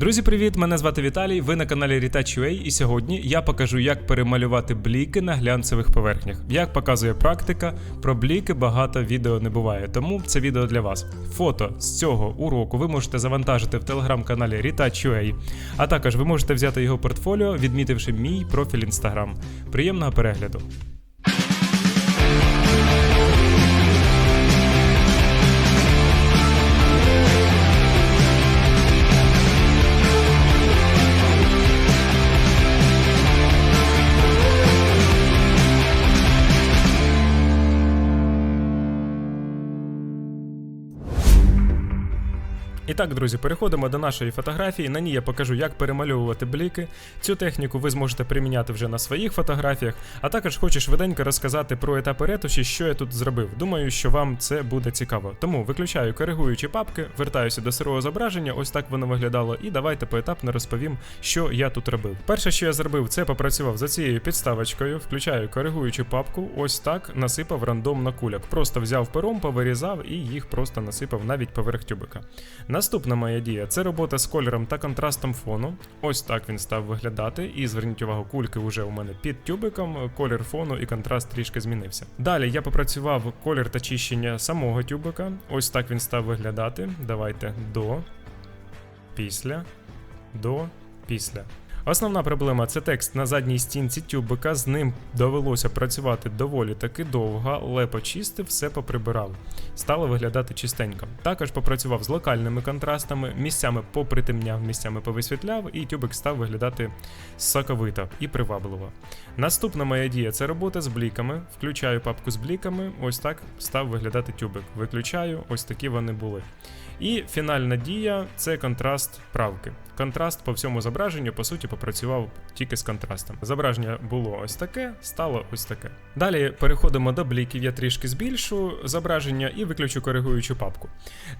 Друзі, привіт! Мене звати Віталій. Ви на каналі Retouch.ua і сьогодні я покажу, як перемалювати бліки на глянцевих поверхнях. Як показує практика, про бліки багато відео не буває, тому це відео для вас. Фото з цього уроку ви можете завантажити в телеграм-каналі Retouch.ua, а також ви можете взяти його портфоліо, відмітивши мій профіль Instagram. Приємного перегляду! Так, друзі, переходимо до нашої фотографії. На ній я покажу, як перемальовувати бліки. Цю техніку ви зможете приміняти вже на своїх фотографіях, а також хочу швиденько розказати про етапи ретуші, що я тут зробив. Думаю, що вам це буде цікаво. Тому виключаю коригуючі папки, вертаюся до сирого зображення, ось так воно виглядало, і давайте поетапно розповім, що я тут робив. Перше, що я зробив, це попрацював за цією підставочкою, включаю коригуючу папку, ось так насипав рандомно куляк. Просто взяв пером, повирізав і їх просто насипав навіть поверх тюбика. Наступна моя дія це робота з кольором та контрастом фону. Ось так він став виглядати. І зверніть увагу, кульки вже у мене під тюбиком, колір фону і контраст трішки змінився. Далі я попрацював колір та чищення самого тюбика. Ось так він став виглядати. Давайте до, після, до, після. Основна проблема це текст на задній стінці тюбика. З ним довелося працювати доволі таки довго, але почистив, все поприбирав. Стало виглядати чистенько. Також попрацював з локальними контрастами, місцями попритемняв, місцями повисвітляв, і тюбик став виглядати соковито і привабливо. Наступна моя дія це робота з бліками. Включаю папку з бліками, ось так став виглядати тюбик. Виключаю, ось такі вони були. І фінальна дія це контраст правки. Контраст по всьому зображенню, по суті, попрацював тільки з контрастом. Зображення було ось таке, стало ось таке. Далі переходимо до бліків. Я трішки збільшу зображення і виключу коригуючу папку.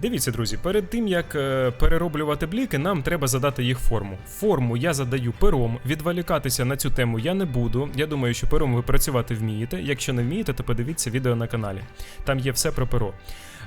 Дивіться, друзі, перед тим як е, перероблювати бліки, нам треба задати їх форму. Форму я задаю пером. Відволікатися на цю тему я не буду. Я думаю, що пером ви працювати вмієте. Якщо не вмієте, то подивіться відео на каналі. Там є все про перо.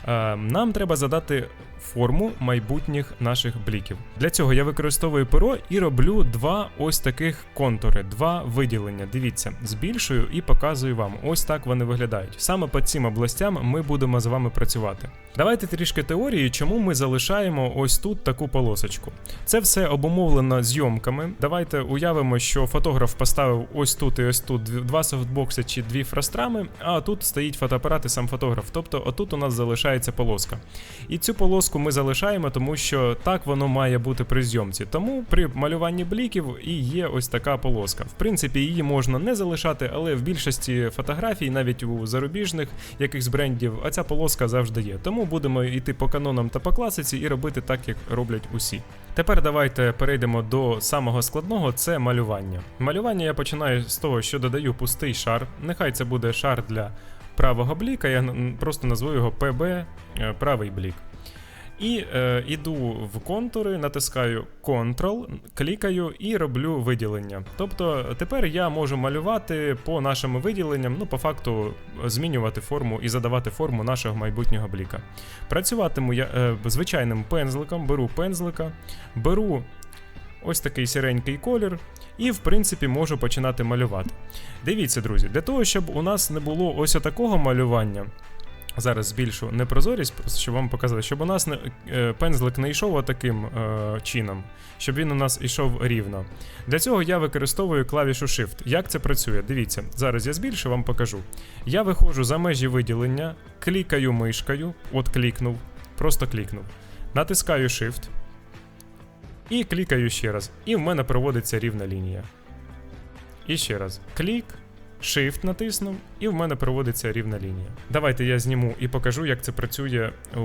Е, Нам треба задати форму майбутніх наших бліків. Для цього я використовую перо і роблю два ось таких контури, два виділення. Дивіться, збільшую і показую вам. Ось так вони виглядають. Саме по цим областям ми будемо з вами працювати. Давайте трішки теорії, чому ми залишаємо ось тут таку полосочку. Це все обумовлено зйомками. Давайте уявимо, що фотограф поставив ось тут і ось тут два софтбокси чи дві фрастрами, а тут стоїть фотоапарат і сам фотограф. Тобто, отут у нас залишається полоска. І цю полоску ми залишаємо, тому що так воно має бути при зйомці. Тому при малюванні бліків і є ось така полоска. В принципі, її можна не залишати, але в більшості фотографій, навіть у зарубіжних якихось брендів, а ця полоска завжди є. Тому будемо йти по канонам та по класиці і робити так, як роблять усі. Тепер давайте перейдемо до самого складного це малювання. Малювання я починаю з того, що додаю пустий шар. Нехай це буде шар для правого бліка, я просто назву його PB е, правий блік. І е, іду в контури, натискаю Ctrl, клікаю і роблю виділення. Тобто тепер я можу малювати по нашим виділенням, ну по факту змінювати форму і задавати форму нашого майбутнього бліка. Працюватиму я е, звичайним пензликом, беру пензлика, беру ось такий сіренький колір, і в принципі можу починати малювати. Дивіться, друзі, для того, щоб у нас не було ось такого малювання. Зараз збільшу непрозорість, просто щоб вам показати, щоб у нас не, е, пензлик не йшов таким е, чином, щоб він у нас йшов рівно. Для цього я використовую клавішу Shift. Як це працює? Дивіться, зараз я збільшу, вам покажу. Я виходжу за межі виділення, клікаю мишкою, от клікнув, просто клікнув. Натискаю Shift і клікаю ще раз. І в мене проводиться рівна лінія. І ще раз. Клік. Shift натиснув, і в мене проводиться рівна лінія. Давайте я зніму і покажу, як це працює у,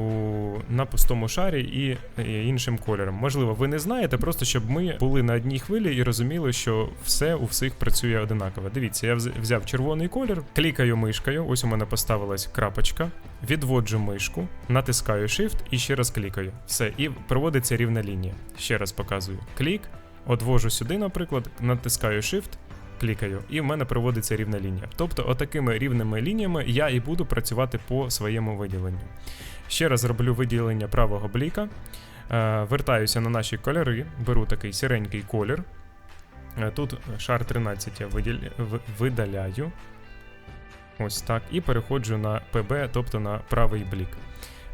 на пустому шарі і, і іншим кольором. Можливо, ви не знаєте, просто щоб ми були на одній хвилі і розуміли, що все у всіх працює одинаково. Дивіться, я взяв червоний колір, клікаю мишкою, ось у мене поставилась крапочка, відводжу мишку, натискаю Shift і ще раз клікаю. Все, і проводиться рівна лінія. Ще раз показую. Клік, одвожу сюди, наприклад, натискаю Shift клікаю, і в мене проводиться рівна лінія. Тобто, отакими рівними лініями я і буду працювати по своєму виділенню. Ще раз роблю виділення правого бліка. Е, вертаюся на наші кольори, беру такий сіренький колір. Е, Тут шар 13 я видаляю. Ось так. І переходжу на PB, тобто на правий блік.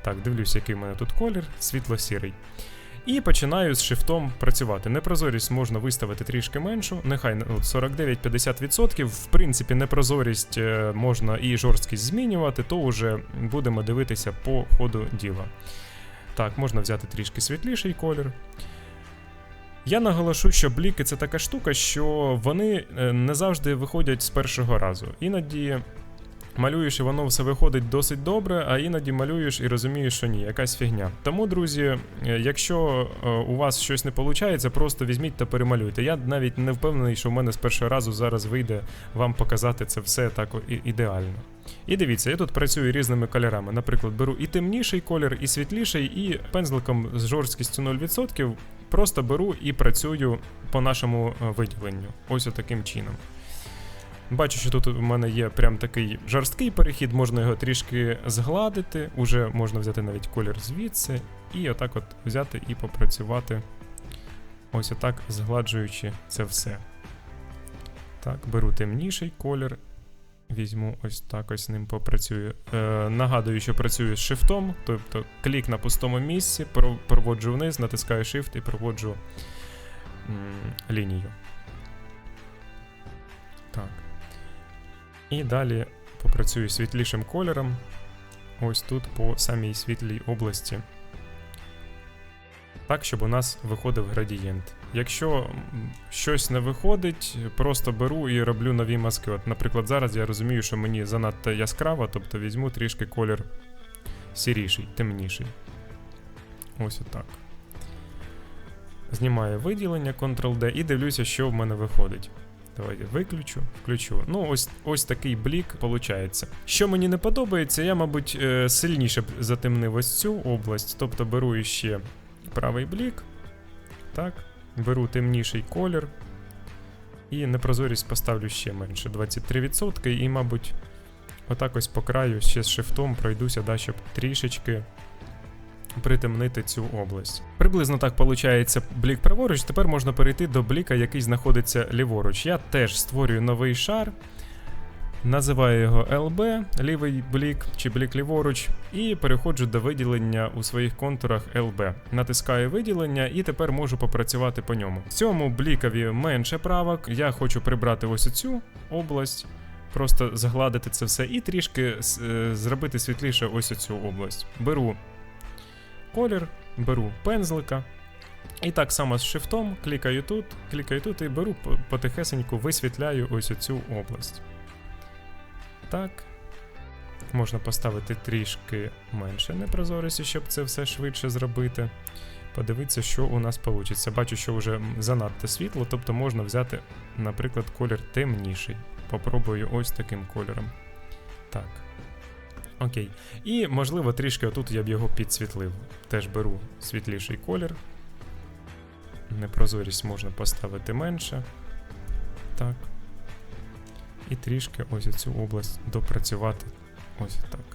Так, дивлюсь, який в мене тут колір, світло-сірий. І починаю з шифтом працювати. Непрозорість можна виставити трішки меншу, нехай ну, 49-50%. В принципі, непрозорість е, можна і жорсткість змінювати, то вже будемо дивитися по ходу діла. Так, можна взяти трішки світліший колір. Я наголошу, що бліки це така штука, що вони е, не завжди виходять з першого разу. Іноді малюєш і воно все виходить досить добре, а іноді малюєш і розумієш, що ні, якась фігня. Тому, друзі, е, якщо е, у вас щось не виходить, просто візьміть та перемалюйте. Я навіть не впевнений, що в мене з першого разу зараз вийде вам показати це все так ідеально. І дивіться, я тут працюю різними кольорами. Наприклад, беру і темніший колір, і світліший, і пензликом з жорсткістю 0% просто беру і працюю по нашому е, виділенню. Ось таким чином. Бачу, що тут у мене є прям такий жорсткий перехід, можна його трішки згладити, уже можна взяти навіть колір звідси, і отак от взяти і попрацювати. Ось отак, згладжуючи це все. Так, беру темніший колір. Візьму ось так ось ним попрацюю. Е, нагадую, що працюю з шифтом, тобто клік на пустому місці, проводжу вниз, натискаю Shift і проводжу м, лінію. Так. І далі попрацюю світлішим кольором. Ось тут по самій світлій області. Так, щоб у нас виходив градієнт. Якщо щось не виходить, просто беру і роблю нові маски. От, наприклад, зараз я розумію, що мені занадто яскраво, тобто візьму трішки колір сіріший, темніший. Ось отак. Знімаю виділення Ctrl-D і дивлюся, що в мене виходить. Давайте виключу, включу. Ну, ось ось такий блік виходить. Що мені не подобається, я, мабуть, е, сильніше б затемнив ось цю область. Тобто беру іще правий блік. Так. Беру темніший колір. І непрозорість поставлю ще менше 23%. І, мабуть, отак ось по краю ще з шифтом пройдуся, да, щоб трішечки притемнити цю область. Приблизно так виходить блік праворуч. Тепер можна перейти до бліка, який знаходиться ліворуч. Я теж створюю новий шар. Називаю його LB, лівий блік чи блік ліворуч, і переходжу до виділення у своїх контурах LB. Натискаю виділення і тепер можу попрацювати по ньому. В цьому блікові менше правок. Я хочу прибрати ось цю область, просто згладити це все і трішки е, зробити світліше ось цю область. Беру колір, беру пензлика. І так само з шифтом клікаю тут, клікаю тут і беру по- потихесеньку, висвітляю ось цю область. Так. Можна поставити трішки менше непрозорості, щоб це все швидше зробити. Подивитися, що у нас вийде. Бачу, що вже занадто світло, тобто можна взяти, наприклад, колір темніший. Попробую ось таким кольором. Так. Окей. І, можливо, трішки отут я б його підсвітлив. Теж беру світліший колір. Непрозорість можна поставити менше. Так. І трішки ось цю область допрацювати. Ось так.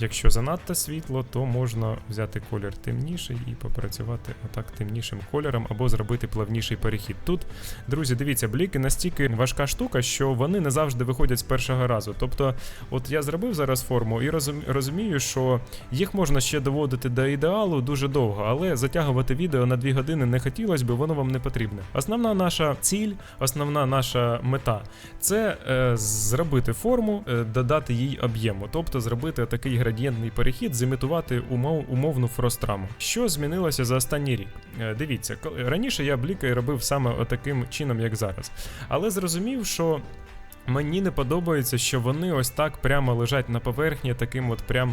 Якщо занадто світло, то можна взяти колір темніший і попрацювати отак темнішим кольором, або зробити плавніший перехід. Тут, друзі, дивіться, бліки настільки важка штука, що вони не завжди виходять з першого разу. Тобто, от я зробив зараз форму і розумію, що їх можна ще доводити до ідеалу дуже довго, але затягувати відео на 2 години не хотілося б, воно вам не потрібне. Основна наша ціль, основна наша мета це е, зробити форму, е, додати їй об'єму, тобто зробити такий градієнтний перехід, зімітувати умов, умовну фростраму. Що змінилося за останній рік? Е, дивіться, раніше я бліки робив саме отаким чином, як зараз, але зрозумів, що. Мені не подобається, що вони ось так прямо лежать на поверхні, таким от прям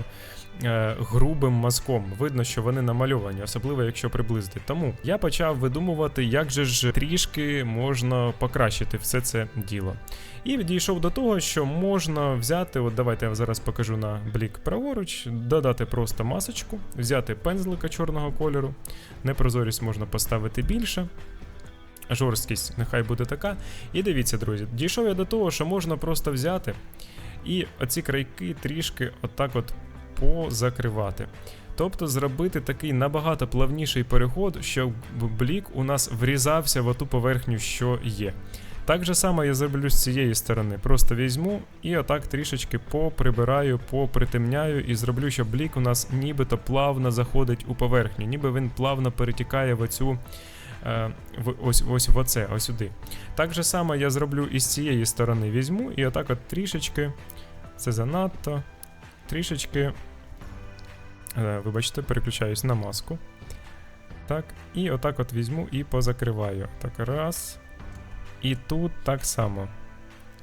грубим мазком. Видно, що вони намальовані, особливо якщо приблизити. Тому я почав видумувати, як же ж трішки можна покращити все це діло. І дійшов до того, що можна взяти, от давайте я зараз покажу на блік праворуч, додати просто масочку, взяти пензлика чорного кольору, непрозорість можна поставити більше. Жорсткість нехай буде така. І дивіться, друзі, дійшов я до того, що можна просто взяти і оці крайки трішки отак от позакривати. Тобто зробити такий набагато плавніший переход, щоб блік у нас врізався в оту поверхню, що є. Так же само я зроблю з цієї сторони. Просто візьму і отак трішечки поприбираю, попритемняю і зроблю, щоб блік у нас нібито плавно заходить у поверхню, ніби він плавно перетікає в оцю. е, Ось ось в оце, ось сюди. Так же само я зроблю і з цієї сторони візьму, і отак от трішечки. Це занадто. Трішечки. е, Вибачте, переключаюсь на маску. Так, і отак от візьму і позакриваю. Так, раз. І тут так само.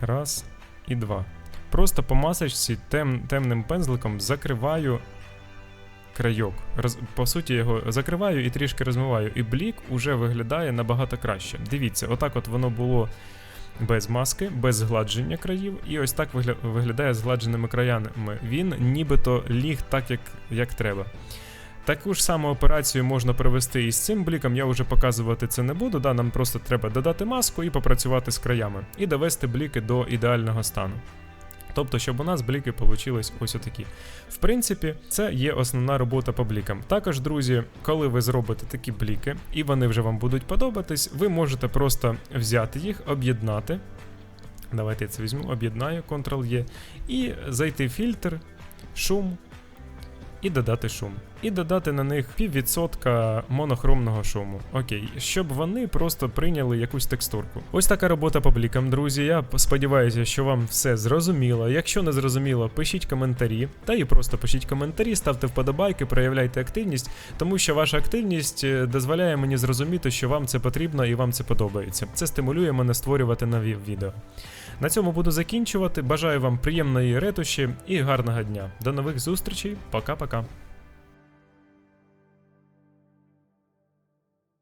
Раз і два. Просто по масочці тем, темним пензликом закриваю крайок. Роз, по суті, його закриваю і трішки розмиваю. І блік уже виглядає набагато краще. Дивіться, отак от воно було без маски, без згладження країв. І ось так вигля, виглядає згладженими краями. Він нібито ліг так, як, як треба. Таку ж саму операцію можна провести і з цим бліком, я вже показувати це не буду. Да, нам просто треба додати маску і попрацювати з краями, і довести бліки до ідеального стану. Тобто, щоб у нас бліки получились ось отакі. В принципі, це є основна робота по блікам. Також, друзі, коли ви зробите такі бліки, і вони вже вам будуть подобатись, ви можете просто взяти їх, об'єднати. Давайте я це візьму, об'єднаю, Ctrl-E, і зайти в фільтр, шум, і додати шум. І додати на них піввідсотка монохромного шуму. Окей, щоб вони просто прийняли якусь текстурку. Ось така робота по блікам, друзі. Я сподіваюся, що вам все зрозуміло. Якщо не зрозуміло, пишіть коментарі, та і просто пишіть коментарі, ставте вподобайки, проявляйте активність, тому що ваша активність е, дозволяє мені зрозуміти, що вам це потрібно і вам це подобається. Це стимулює мене створювати нові відео. На цьому буду закінчувати. Бажаю вам приємної ретуші і гарного дня. До нових зустрічей. Пока-пока.